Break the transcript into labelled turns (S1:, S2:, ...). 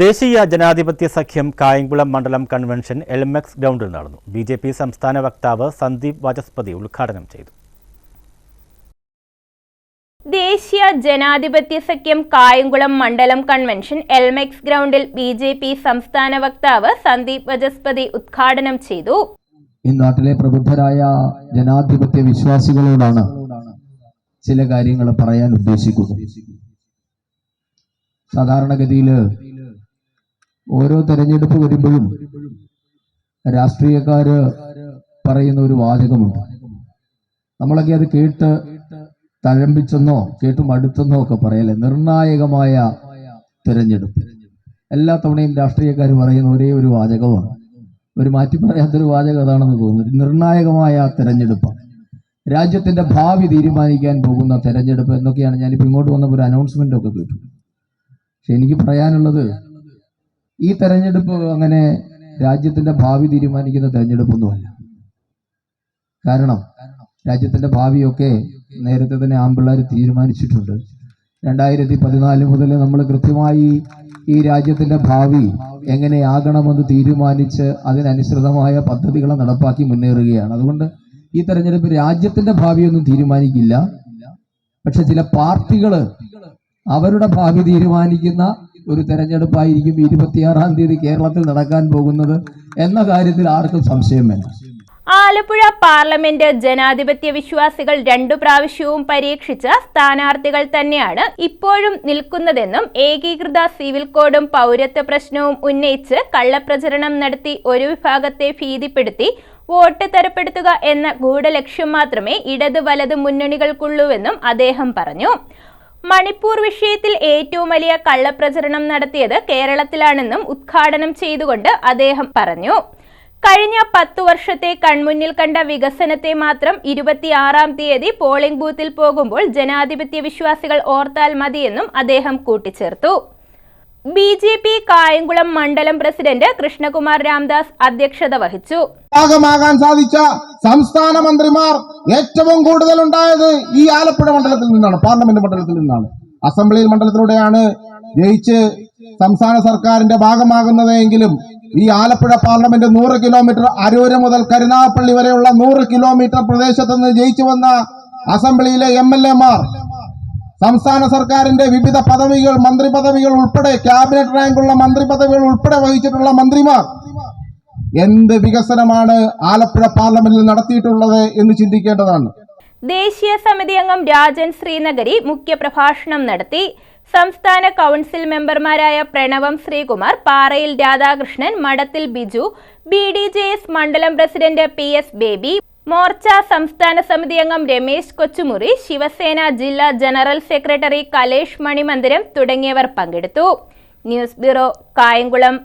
S1: ദേശീയ ജനാധിപത്യ സഖ്യം കായംകുളം മണ്ഡലം കൺവെൻഷൻ എൽമെക്സ് ഗ്രൗണ്ടിൽ നടന്നു. ബി ജെ പി സംസ്ഥാന വക്താവ് സന്ദീപ് വാചസ്പതി ഉദ്ഘാടനം ചെയ്തു.
S2: ദേശീയ ജനാധിപത്യ സഖ്യം കായംകുളം മണ്ഡലം കൺവെൻഷൻ എൽമെക്സ് ഗ്രൗണ്ടിൽ ബി ജെ പി സംസ്ഥാന വക്താവ് സന്ദീപ് വജസ്പതി ഉദ്ഘാടനം ചെയ്തു.
S3: ഈ നാട്ടിലെ പ്രബുദ്ധരായ ജനാധിപത്യ വിശ്വാസികളോടാണ് ചില കാര്യങ്ങൾ പറയാൻ ഉദ്ദേശിക്കുന്നത്. സാധാരണഗതിയിൽ ഓരോ തെരഞ്ഞെടുപ്പ് വരുമ്പോഴും രാഷ്ട്രീയക്കാര് പറയുന്ന ഒരു വാചകമുണ്ട്. നമ്മളൊക്കെ അത് കേട്ട് തഴമ്പിച്ചെന്നോ കേട്ട് മടുത്തെന്നോ ഒക്കെ പറയല്ലേ? നിർണായകമായ തിരഞ്ഞെടുപ്പ്. എല്ലാ തവണയും രാഷ്ട്രീയക്കാർ പറയുന്ന ഒരേ ഒരു വാചകമാണ്. ഒരു മാറ്റി പറയാത്തൊരു വാചകം അതാണെന്ന് തോന്നുന്നു. നിർണായകമായ തെരഞ്ഞെടുപ്പ് രാജ്യത്തിന്റെ ഭാവി തീരുമാനിക്കാൻ പോകുന്ന തെരഞ്ഞെടുപ്പ് എന്നൊക്കെയാണ് ഞാനിപ്പോൾ ഇങ്ങോട്ട് വന്നപ്പോൾ ഒരു അനൗൺസ്മെന്റ് ഒക്കെ കേട്ടു. പക്ഷെ എനിക്ക് പറയാനുള്ളത് ഈ തെരഞ്ഞെടുപ്പ് അങ്ങനെ രാജ്യത്തിന്റെ ഭാവി തീരുമാനിക്കുന്ന തെരഞ്ഞെടുപ്പൊന്നുമല്ല. കാരണം രാജ്യത്തിന്റെ ഭാവിയൊക്കെ നേരത്തെ തന്നെ ആമ്പിള്ളേർ തീരുമാനിച്ചിട്ടുണ്ട്. രണ്ടായിരത്തി പതിനാല് മുതൽ നമ്മൾ കൃത്യമായി ഈ രാജ്യത്തിന്റെ ഭാവി എങ്ങനെയാകണമെന്ന് തീരുമാനിച്ച് അതിനനുസൃതമായ പദ്ധതികൾ നടപ്പാക്കി മുന്നേറുകയാണ്. അതുകൊണ്ട് ഈ തെരഞ്ഞെടുപ്പ് രാജ്യത്തിന്റെ ഭാവിയൊന്നും തീരുമാനിക്കില്ല. പക്ഷെ ചില പാർട്ടികൾ അവരുടെ ഭാവി തീരുമാനിക്കുന്ന ഒരു തെരഞ്ഞെടുപ്പായിരിക്കും ഇരുപത്തിയാറാം തീയതി കേരളത്തിൽ നടക്കാൻ പോകുന്നത് എന്ന കാര്യത്തിൽ ആർക്കും സംശയം വേണ്ട.
S2: ആലപ്പുഴ പാർലമെന്റ് ജനാധിപത്യ വിശ്വാസികൾ രണ്ടു പ്രാവശ്യവും പരീക്ഷിച്ച സ്ഥാനാർത്ഥികൾ തന്നെയാണ് ഇപ്പോഴും നിൽക്കുന്നതെന്നും ഏകീകൃത സിവിൽ കോഡും പൗരത്വ പ്രശ്നവും ഉന്നയിച്ച് കള്ളപ്രചരണം നടത്തി ഒരു വിഭാഗത്തെ ഭീതിപ്പെടുത്തി വോട്ട് തരപ്പെടുത്തുക എന്ന ഗൂഢലക്ഷ്യം മാത്രമേ ഇടത് വലത് മുന്നണികൾക്കുള്ളൂവെന്നും അദ്ദേഹം പറഞ്ഞു. മണിപ്പൂർ വിഷയത്തിൽ ഏറ്റവും വലിയ കള്ളപ്രചരണം നടത്തിയത് കേരളത്തിലാണെന്നും ഉദ്ഘാടനം ചെയ്തുകൊണ്ട് അദ്ദേഹം പറഞ്ഞു. കഴിഞ്ഞ പത്തു വർഷത്തെ കൺമുന്നിൽ കണ്ട വികസനത്തെ മാത്രം ഇരുപത്തിയാറാം തീയതി പോളിംഗ് ബൂത്തിൽ പോകുമ്പോൾ ജനാധിപത്യ വിശ്വാസികൾ ഓർത്താൽ മതിയെന്നും അദ്ദേഹം കൂട്ടിച്ചേർത്തു. ബി ജെ പി കായംകുളം മണ്ഡലം പ്രസിഡന്റ് കൃഷ്ണകുമാർ രാംദാസ് അധ്യക്ഷത വഹിച്ചു.
S4: ഭാഗമാകാൻ സാധിച്ച സംസ്ഥാന മന്ത്രിമാർ ഏറ്റവും കൂടുതൽ ഉണ്ടായത് ഈ ആലപ്പുഴ മണ്ഡലത്തിൽ നിന്നാണ് പാർലമെന്റ് മണ്ഡലത്തിൽ നിന്നാണ്. അസംബ്ലി മണ്ഡലത്തിലൂടെയാണ് ജയിച്ച് സംസ്ഥാന സർക്കാരിന്റെ ഭാഗമാകുന്നതെങ്കിലും ഈ ആലപ്പുഴ പാർലമെന്റ് നൂറ് കിലോമീറ്റർ അരൂര് മുതൽ കരുനാഗപ്പള്ളി വരെയുള്ള നൂറ് കിലോമീറ്റർ പ്രദേശത്ത് നിന്ന് ജയിച്ചു വന്ന അസംബ്ലിയിലെ എം എൽ എമാർ സംസ്ഥാന സർക്കാരിന്റെ വിവിധ പദവികൾ മന്ത്രി പദവികൾ ഉൾപ്പെടെ ക്യാബിനറ്റ് റാങ്കുള്ള മന്ത്രി പദവികൾ ഉൾപ്പെടെ വഹിച്ചിട്ടുള്ള മന്ത്രിമാർ എന്ത് വികസനമാണ് ആലപ്പുഴ പാർലമെന്റിൽ നടത്തിയിട്ടുള്ളത് എന്ന് ചിന്തിക്കേണ്ടതാണ്.
S2: ദേശീയ സമിതി അംഗം രാജൻ ശ്രീനഗരി മുഖ്യപ്രഭാഷണം നടത്തി. സംസ്ഥാന കൗൺസിൽ മെമ്പർമാരായ Pranavam Sreekumar Parayil Radhakrishnan Madathil Biju B D J S മണ്ഡലം പ്രസിഡന്റ് പി എസ് ബേബി മോർച്ച സംസ്ഥാന സമിതി അംഗം രമേശ് കൊച്ചുമുറി ശിവസേന ജില്ലാ ജനറൽ സെക്രട്ടറി കലേഷ് മണിമന്ദിരം തുടങ്ങിയവർ പങ്കെടുത്തു. News bureau Kayamkulam.